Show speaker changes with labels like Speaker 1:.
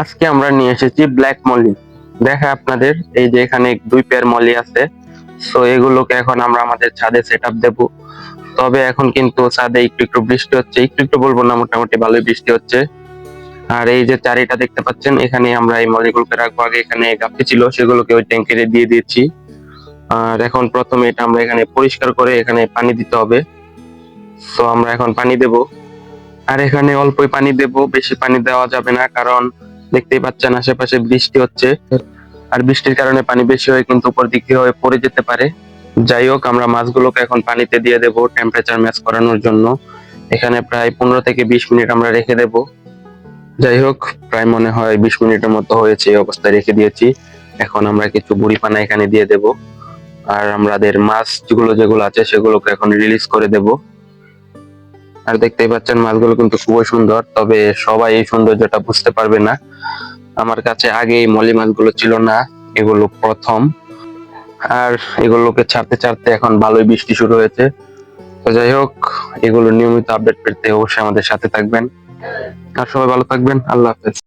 Speaker 1: আজকে আমরা নিয়ে এসেছি ব্ল্যাক মলি দেখা আপনাদের, এই যে এখানে দুই পেয়ার মলি আছে। সো এগুলোকে এখন আমরা আমাদের ছাদে সেট আপ দেবো। তবে এখন কিন্তু ছাদে একটু একটু বৃষ্টি হচ্ছে। একটু একটু বলব না, মোটামুটি ভালোই বৃষ্টি হচ্ছে। আর এই যে চারিটা দেখতে পাচ্ছেন, এখানে আমরা এই মলিগুলোকে রাখব। আগে এখানে গাপি ছিল, সেগুলোকে ওই ট্যাঙ্কেরে দিয়ে দিয়েছি। আর এখন প্রথমে এটা আমরা এখানে পরিষ্কার করে এখানে পানি দিতে হবে। সো আমরা এখন পানি দেব। আর এখানে অল্পই পানি দেব, বেশি পানি দেওয়া যাবে না, কারণ দেখতেই পাচ্ছেন আশেপাশে বৃষ্টি হচ্ছে। আর বৃষ্টির কারণে পানি বেশি হয়ে কিন্তু উপর দিকে হয়ে পড়ে যেতে পারে। যাই হোক আমরা মাছগুলোকে এখন পানিতে দিয়ে দেব টেম্পারেচার ম্যাচ করানোর জন্য। এখানে প্রায় পনেরো থেকে বিশ মিনিট আমরা রেখে দেব। যাই হোক প্রায় মনে হয় বিশ মিনিটের মতো হয়েছে এই অবস্থায় রেখে দিয়েছি। এখন আমরা কিছু বুড়ি পানা এখানে দিয়ে দেব। আর আমাদের মাছ যেগুলো যেগুলো আছে সেগুলোকে এখন রিলিজ করে দেব। আর দেখতেই পাচ্ছেন মাছগুলো কিন্তু খুবই সুন্দর, তবে সবাই এই সৌন্দর্যটা বুঝতে পারবে না। আমার কাছে আগে এই মলি মাছগুলো ছিল না, এগুলো প্রথম। আর এগুলোকে ছাড়তে ছাড়তে এখন ভালোই বৃষ্টি শুরু হয়েছে। তো যাই হোক, এগুলো নিয়মিত আপডেট পেতে অবশ্যই আমাদের সাথে থাকবেন। আর সবাই ভালো থাকবেন, আল্লাহ হাফেজ।